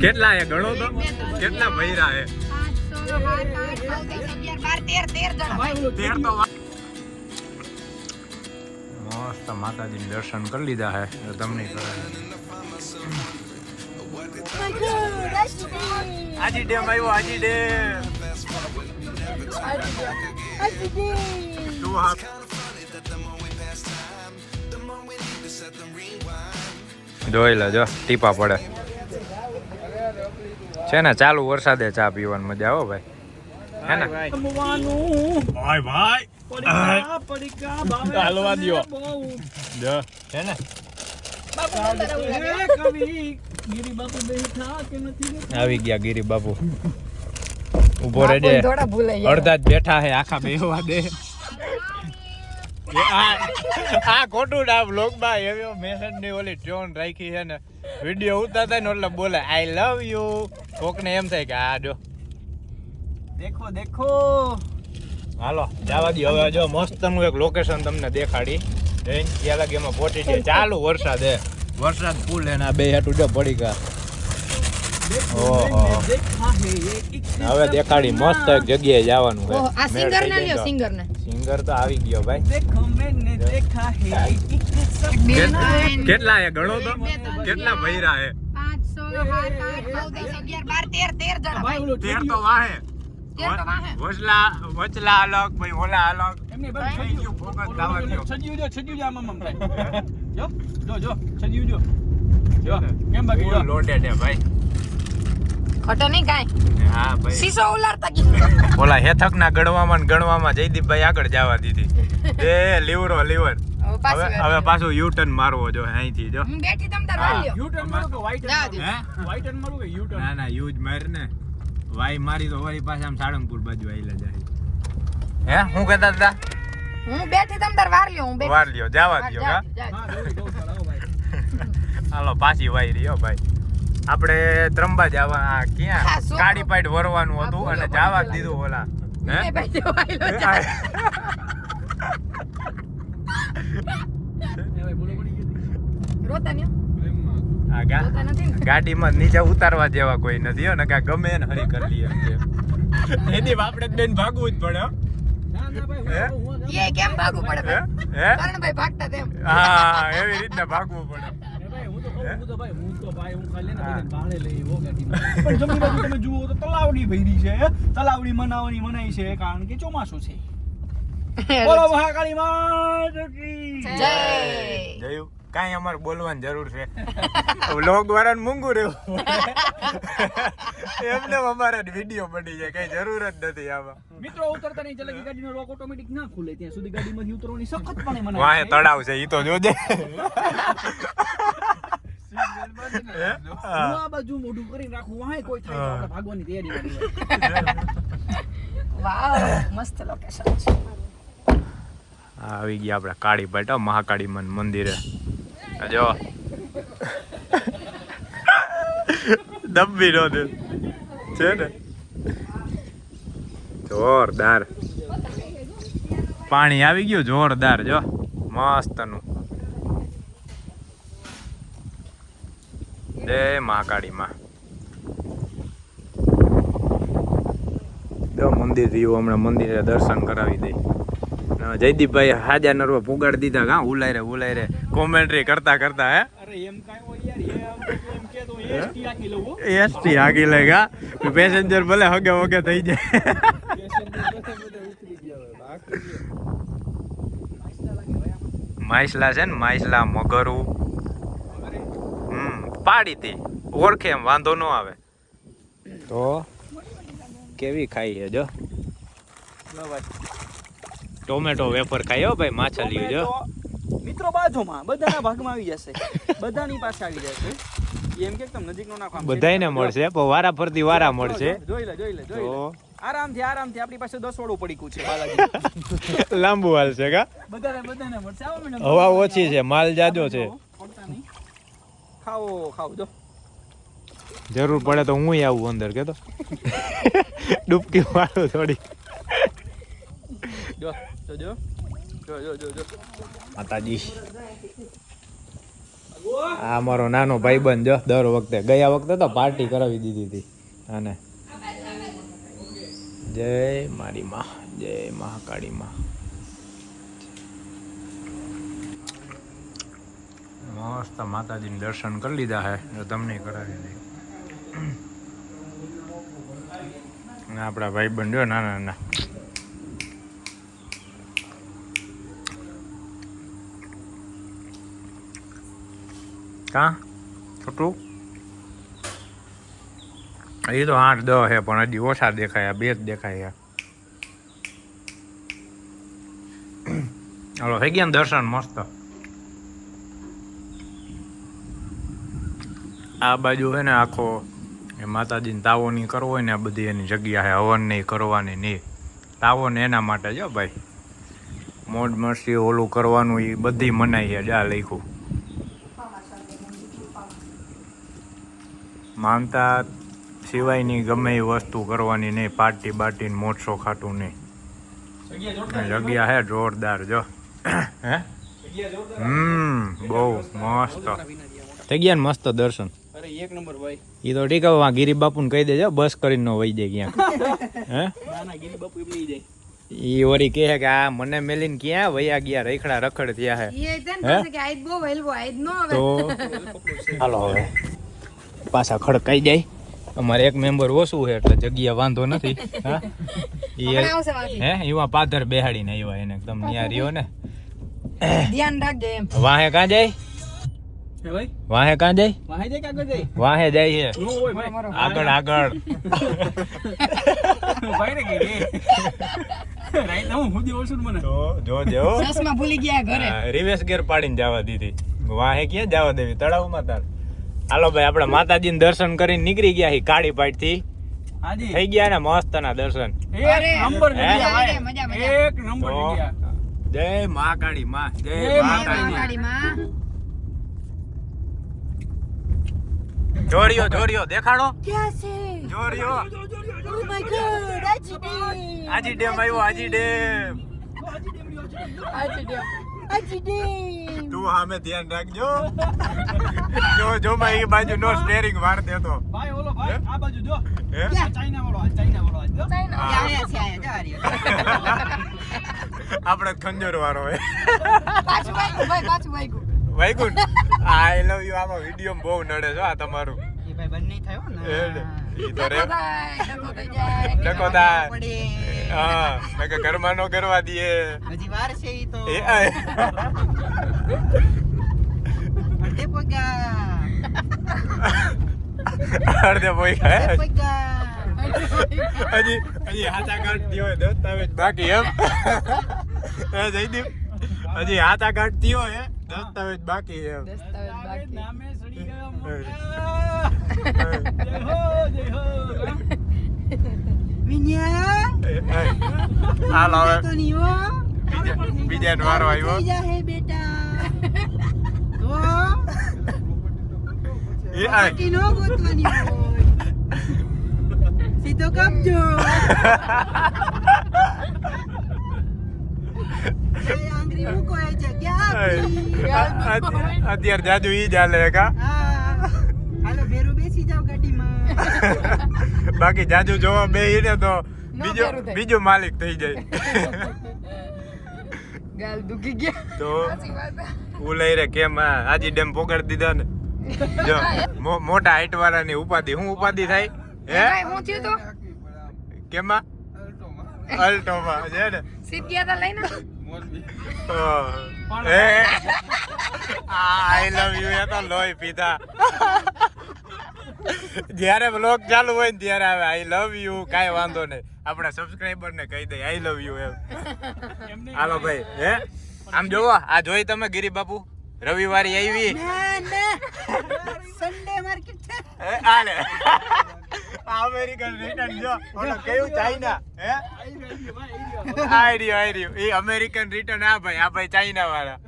કેટલા એ ગણો તો? કેટલા ભૈરા વા- મસ્ત માતાજી દર્શન કરી લીધા હે તમને આજી ડેમ આવ્યો આજી ડેમ. જોઈ લે જોઈ લેજો ટીપા પડે. છે ને ચાલુ વરસાદે ચા પીવાની મજા આવો ભાઈ. હે ને? ભાઈ ભાઈ. છે ને? આવી ગયા ગીરી બાપુ. ઊભો ગયા. અડધા જ બેઠા હે આખા બેહવા દે. આ આ ખોટું ના બ્લોગ એવો મેસેજની ઓલી ટ્રોન રાખી છે ને. વીડિયો ઉતારતા ને એટલે બોલે આઈ લવ યુ કોકને એમ થાય કે આ જો. દેખો દેખો. હાલો જવા દો હવે જો મસ્ત હું એક લોકેશન તમને દેખાડી. જઈને ત્યાં લાગે એમાં પહોંચી જાય ચાલુ વરસાદ હે. વરસાદ ફૂલ એના બે હાટું જો પડી ગયા. હવે દેખાડી મસ્ત એક જગ્યાએ જવાનું છે. આ સિંગર ને લ્યો સિંગર ને સિંગર તો આવી ગયો ભાઈ. કેટલા હે ગણો તો? કેટલા ભૈરા હે? વાહે. વચલા વચલા અલગ ભાઈ ઓલા અલગ. એમને થઈ ગયું જો જો જો જો હે ભાઈ. ખટે નહીં કાંઈ. હા ભાઈ. શીશો ઉલાળતા ગઈ ઓલા હેથક ના ગણવામાં ને ગણવામાં જયદીપભાઈ આગળ જવા દીધી. એ લીવરો લીવર હવે હવે પાછી હવે વાત. પાછું યુ ટર્ન મારવો જો અહીંથી જો. બેઠી તમ તાર હા. યુ ટર્ન મારું કે વાઈટ જવા હે? વાઈટ ટર્ન મારું કે યુ ના ટર્ન ના યુજ માર ને. વાઈ મારી તો વળી પાછા આમ સાળંગપુર બાજુ આઈલા જાય. હે હું કહેતા હતા? હું બેઠી તમ તાર લ્યો હું બેઠી. વાર લ્યો જવા દ્યો હા હાલો પાછી વાઈ રહ્યો ભાઈ. આપણે ત્રંબા જવા ક્યાં? કાળી પાઈટ વરવાનું હતું અને જવા જ દીધું ઓલા. ને? ગાડીમાં નીચે ઉતારવા જેવા કોઈ નથી હો ને કા ગમે એને હરી કરી લઈએ એની આપણે બેન ભાગવું જ પડે હો. ના ના ભાઈ હે? હું હું હું એ કેમ ભાગવું પડે? હે? ભાઈ? કરણભાઈ ભાગતા તેમ. હા એવી રીતના ભાગવું પડે. હું? તો ભાઈ હું તો ભાઈ હું ખાલી ને લઈ પણ જમણી બાજુ તમે જુઓ તો તલાવડી ભરી છે તલાવડી મનાવવાની મનાઈ છે કારણ કે ચોમાસું છે. બોલો મહાકાળી માત કી જય. જોયું. કાંઈ અમારે બોલવાની જરૂર છે. વ્લોગ વાળાને મૂંગું રહેવું. એમને અમારે વીડિયો બની જાય કઈ જરૂર જ નથી આમાં. મિત્રો ઉતરતા નહીં ચાલે ગાડીનો લોક ઓટોમેટિક ના ખુલે. ત્યાં સુધી ગાડીમાંથી ઉતરવાની સખત પણ મને વાહે તળાવ છે ઈ તો જોજે. હું? આ બાજુ મોઢું કરીને રાખું વાહે કોઈ થાય તો આપણે ભાગવાની તૈયારી કરી વાવ મસ્ત લોકેશન છે. આવી ગયા આપણે કાળી પાટ મહાકાળી મન મંદિરે. જો. દબી નો. દે છે ને? જોરદાર. પાણી આવી ગયું જોરદાર જો. મસ્ત જય મહાકાળી માં જો મંદિર રહ્યું હમણાં મંદિરે દર્શન કરાવી દઈ જયદીપભાઈ હાજા નરવા પુગાડી દીધા હા ઉલાય રે ઉલાય રે કોમેન્ટ્રી કરતા કરતા હે? અરે એમ કાંઈ હોય યાર એ આમ તો એમ કે તો એસટી આગી લે લેગા પેસેન્જર ભલે હગે વગે થઈ જાય. માઇસલા છે ને માઇસલા મગરું પાડી હતી ઓળખે એમ વાંધો ન આવે. તો કેવી ખાઈ છે જો? ટોમેટો વેફર ખાયો હો ભાઈ માછલી જો. મિત્રો બાજુમાં બધાના ભાગમાં આવી જશે. બધાની પાસે આવી જશે. એમ કે તમે નજીકનો નાખવા આમ. બધાયને મળશે પણ વારા ફરતી વારા મળશે. જોઈ લે જોઈ લે જોઈ લે. આરામથી આરામથી આપણી પાસે દસ વાળું પડીકું છે બાલાજી. લાંબુ હાલશે કા? બધાને બધાને મળશે. આવો મેડમ. હવા ઓછી છે માલ જાજો છે. ખાઓ ખાવ જો. જરૂર પડે તો હું આવું અંદર કે તો ડૂબકી મારું થોડી. જો જો જો. જો જો જો જો. માતાજી. આ મારો નાનો ભાઈબંધ જો દર વખતે. ગયા વખતે તો પાર્ટી કરાવી દીધી હતી. અને જય મારી મા જય મહાકાળી માં. મસ્ત માતાજીને દર્શન કરી લીધા જો તમને કરાવી દે. આપણા ભાઈ જો નાના નાના. કા? છોટું? એ તો આઠ દસ છે પણ હજી ઓછા દેખાય, બે જ દેખાય. હાલો, થઈ ગયા દર્શન? મસ્ત. આ બાજુ છે ને આખો એ માતાજીને તાવો નહીં કરવો હોય ને આ બધી એની જગ્યા છે હવન નહીં કરવાની નહીં. તાવો ને એના માટે જો ભાઈ. મોજ મસ્તી ઓલું કરવાનું એ બધી મનાઈ છે જા લખ્યું. માનતા સિવાયની ગમે એ વસ્તુ કરવાની નહીં પાર્ટી બાર્ટી મોટસો ખાટું નહીં. જગ્યા હે જોરદાર જો. હે હમ બહુ મસ્ત. થઈ ગયા મસ્ત દર્શન? એક નંબર ભાઈ. એ તો ઠીક હવે ગિરી બાપુને કહી દેજો બસ કરીને નો વહી જાય ક્યાંક. હે? ના ના ગીરી બાપુ એમ નહીં જાય. ઈ વળી કહે કે આ મને મેલીને ક્યાં વયા ગયા રખડા રખડ થયા હે. એ તને હે? કે આજ બહુ વેલવો નો આવે. તો હાલો હવે. પાછા ખડકાઈ જાય. અમારે એક મેમ્બર ઓછું છે એટલે જગ્યા વાંધો નથી. હા? ઈ. હે? એવા પાથર બેહાડીને આવ્યા એને તમે ત્યાં રહ્યો ને. ધ્યાન રાખજો એમ. વાહે કાં જાય? વાહે કાં જાય? વાહે જાય કે જાય? વાહે જાય છે. નો હોય ભાઈ. આગળ આગળ. ભાઈ ને કે રાઈટ હું હું દેવો છું મને. તો જો જો. ચશ્મા ભૂલી ગયા ઘરે. રિવેશ ગેર પાડીને જવા દીધી. વાહે ક્યાં જવા દેવી? તળાવમાં તાર. હાલો ભાઈ આપણે માતાજીને દર્શન કરીને નીકળી ગયા હી કાળી પાટથી હાજી. થઈ ગયા ને મસ્ત ના દર્શન. એક નંબર. એક નંબર જય મહાકાળી માં. જય જય મહાકાળી માં. જોડિયો જોરિયો દેખાડો ક્યાં છે? જોડિયો O my god Aji dam. Aji dam આવ્યો Aji dam Aji dam. Aji dam. તું સામે ધ્યાન રાખજો. જો જો માં એ બાજુ નો સ્ટેરિંગ વાર દેતો. ભાઈ ઓલો ભાઈ આ બાજુ જો. હે? ચાઇના વાળો આ ચાઇના વાળો આ જો. આયા, આયા છે, આયા, જો આપણે ખંજર વાળો હે. પાછું ભાઈ, પાછું વાગ્યું. વાઈગુન આઈ લવ યુ આમાં વીડિયો બહુ નડે છો આ તમારું. એ ભાઈ થયો ને, ઈ તો રે. પડે. હા મેં કે ઘરમાં નો કરવા દઈએ. હજી વાર છે ઈ તો. એ અડધે પગ્યા. અડધે હજી. હજી હાથા કાઢતી હોય દસ્તાવેજ. બાકી એમ. એ જયદીપ હજી હાથા કાઢતી હોય. દસ્તાવેજ બાકી એમ દસ્તાવેજ બાકી. નામે સડી ગયો એ. મોટા. જય હો જય હો વિન્યા એ, એ. હાલો હવે તો નહીં હો બીજા બીજાનો વારો આવ્યો થઈ જાહે બેટા તો એ આય. પાટી નો ગોતવાની હોય સીધો કાપજો એ આંગળી મૂકો એ જગ્યા આપી. અત- અત્યારે જાજુ ઈ જ હાલે કા? હા. હાલો ભેરું બેસી જાવ ગાડીમાં બાકી જાજુ જોવા બે ને તો બીજો બીજો માલિક થઈ જાય. ગાલ દુખી ગયા. તો ઉલઈ રે કેમ આજી ડેમ પોગાડી દીધા ને? જો મો- મોટા હાઈટ વાળાની ઉપાધિ હું ઉપાધિ થાય? હે? હું થયું તો? કેમાં અલ્ટોમાં. છે ને? સીટ ગયા તા લઈને? આઈ લવ યુ એ તો લોહી પીધા. જ્યારે બ્લોગ ચાલુ હોય ને ત્યારે આવે આઈ લવ યુ કાંઈ વાંધો નહીં. આપણા સબસ્ક્રાઈબર ને કહી દે આઈ લવ યુ એમ. હાલો ભાઈ હે? આમ જોવો આ જોઈ તમે ગિરી બાપુ? રવિવારે આવી. ના. ના સન્ડે માર્કેટ છે. હે આલે આ અમેરિકન રિટર્ન જો ઓલો કયું ચાઇના હે આઈ રહ્યો આઈ રહ્યો એ અમેરિકન રિટર્ન આ ભાઈ આ ભાઈ ચાઇના વાળા.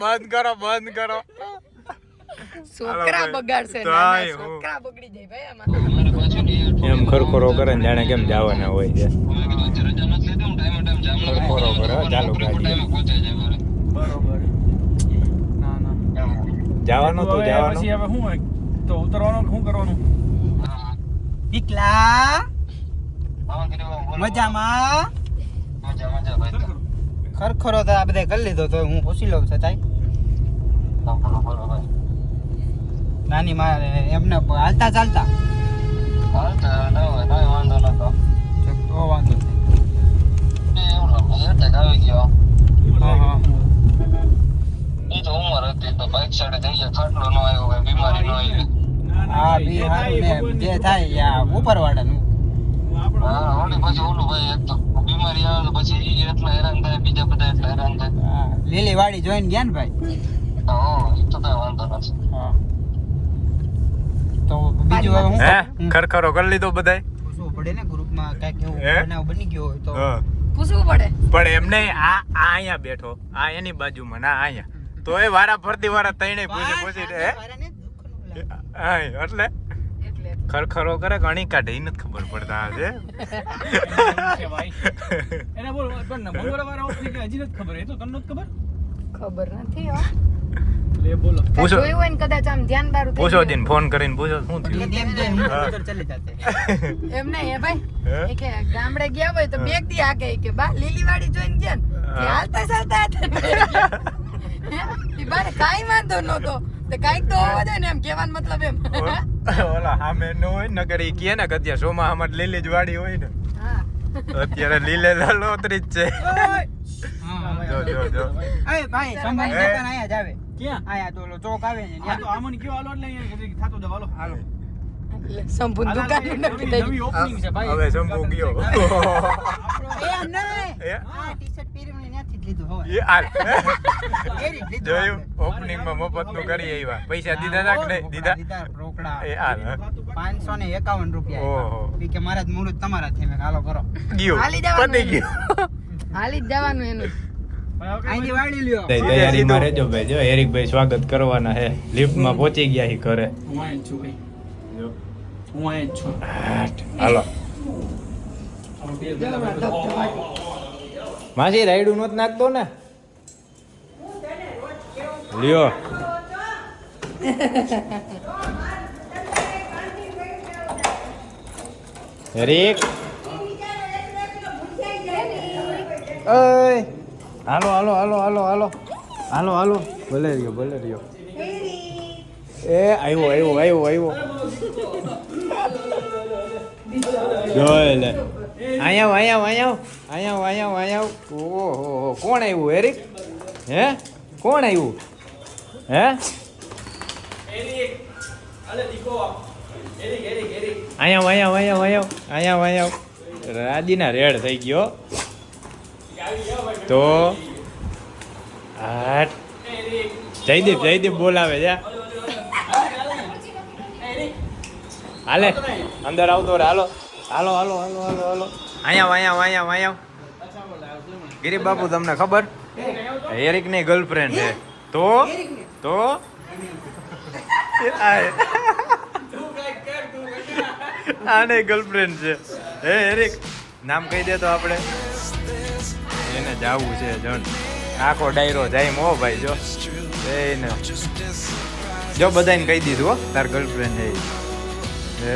બંધ કરો બંધ કરો. છોકરા બગાડશે. છોકરા બગડી જાય ભાઈ એમ ખરખરો કરે ને જાણે કેમ જવાના હોય છે. ખરખોરો ચાલુ બરોબર ના ના. જવાનું તો જવાનું. પછી હવે શું હોય? તો ઉતરવાનું શું કરવાનું? પીકલા. મજામાં? ખરખરો? તો આ બધા કરી લીધો તો હું પૂછી લઉં છતાંય નાની મારે એમને હાલતા ચાલતા? તો વાંધો નહીં હા? હા. હા બી હારું ને જે થાય આ ઉપરવાળાનું હા, લીલી વાડી જોઈને ગયા ને ભાઈ. હા? તો બીજું હવે હે. હું? ખરખરો કરી લીધો બધાય? શું પડે ને ગ્રુપમાં કાંઈક એવું? બનાવ બની ગયો હોય તો. પૂછવું પડે પણ એમને આ આ અહીંયા બેઠો આ એની બાજુમાં ના અહીંયા તો એ વારા ફરતી વારા તઈને પૂછી પૂછી લાગે. હા, એટલે એટલે ખરખરો કરે ઘણી કાઢે નથી ખબર પડતા આજે એને બોલ પણ મંગળવારે ઓફ થઈ ગયા હજી નથી ખબર એ તો તમને ખબર ખબર નથી પૂછો. જોયું હોય ને કદાચ આમ ધ્યાન બારું પૂછો ગયું. ફોન કરીને પૂછો શું થયું? તેમ જોઈને હું. હા. ઉધર ચલે જાતે. એમ નહીં હે ભાઈ? એ કે ગામડે ગયા હોય તો બેગ દી આગે. કે બા લીલી વાડી જોઈને ગયા ને. હાલતા ચાલતા હતા. હે? ઈ વાંધો નહોતો. તે કાંઈક તો હોવો જોઈએ ને એમ કહેવાનો મતલબ એમ. ઓલા સામે નો હોય ને નગર એ કહે ને કે અત્યારે સોમાં આમાં લીલી જ વાડી હોય ને. અત્યારે લીલે લોતરી જ છે. જો જો જો. એ ભાઈ સંભાળી હે? દુકાન જ આવે. ક્યાં? આયા તો ઓલો ચોક આવે ને ત્યાં. તો આમન કયો હાલો એટલે અહીંયા થાતો જાવ હાલો. હાલો. સંપૂર્ણ દુકાન નવી નવી ઓપનિંગ છે ભાઈ. હવે શંભુ ગયો. એ એમ આ ટી-શર્ટ પહેરીને ત્યાંથી જ લીધું હવે એ હાલ. પહેરી જ લીધું જોયું? ઓપનિંગમાં મફતનું કરી આવ્યા. પૈસા દીધા તા કે નહીં? દીધા? દીધા રોકડા. એ. પાંચસો ને એકાવન રૂપિયા ઓહો. કે મારા જ મુહૂર્ત તમારા થી મેં હાલો કરો. ગયું. હાલી જવાનું પતી ગયું. હાલી જવાનું એનું. તૈયારીમાં રહેજો ભાઈ. જો હેરિકભાઈ સ્વાગત કરવાના છે. લિફ્ટમાં પહોંચી ગયા હી ઘરે. હું છું હાલો. માસી રાયડું નોત નાખતો ને? લ્યો. હેરિક ઓય. હાલો હાલો હાલો હાલો હાલો. હાલો હાલો. ભલે રહ્યો ભલે રહ્યો. એ આવ્યો આવ્યો આવ્યો આવ્યો જોઈ લે. અહીંયા અહીંયા અહીંયા અહીંયા અહીંયા આવ. ઓહો કોણ આવ્યું હેરિક હે? કોણ આવ્યું હે? અહીંયા અહીંયા અહીંયા અહીંયા અહીંયા આવ રાજીના રેડ થઈ ગયો. તો હાટ જયદીપ જયદીપ બોલાવે, જા. હાલે, અંદર આવતો રે હાલો. હાલો હાલો હાલો હાલો હાલો. અહીંયા વાયા વાયા અહીંયા આવ. બાપુ, તમને ખબર? એરિકની ગર્લફ્રેન્ડ છે. તો? તો? આને ગર્લફ્રેન્ડ છે. હે હેરિક નામ કહી દે તો આપણે. એને જાવું છે જણ આખો ડાયરો જાય મો ભાઈ, જો. એને જો બધાને કહી દીધું હો, તાર ગર્લફ્રેન્ડ છે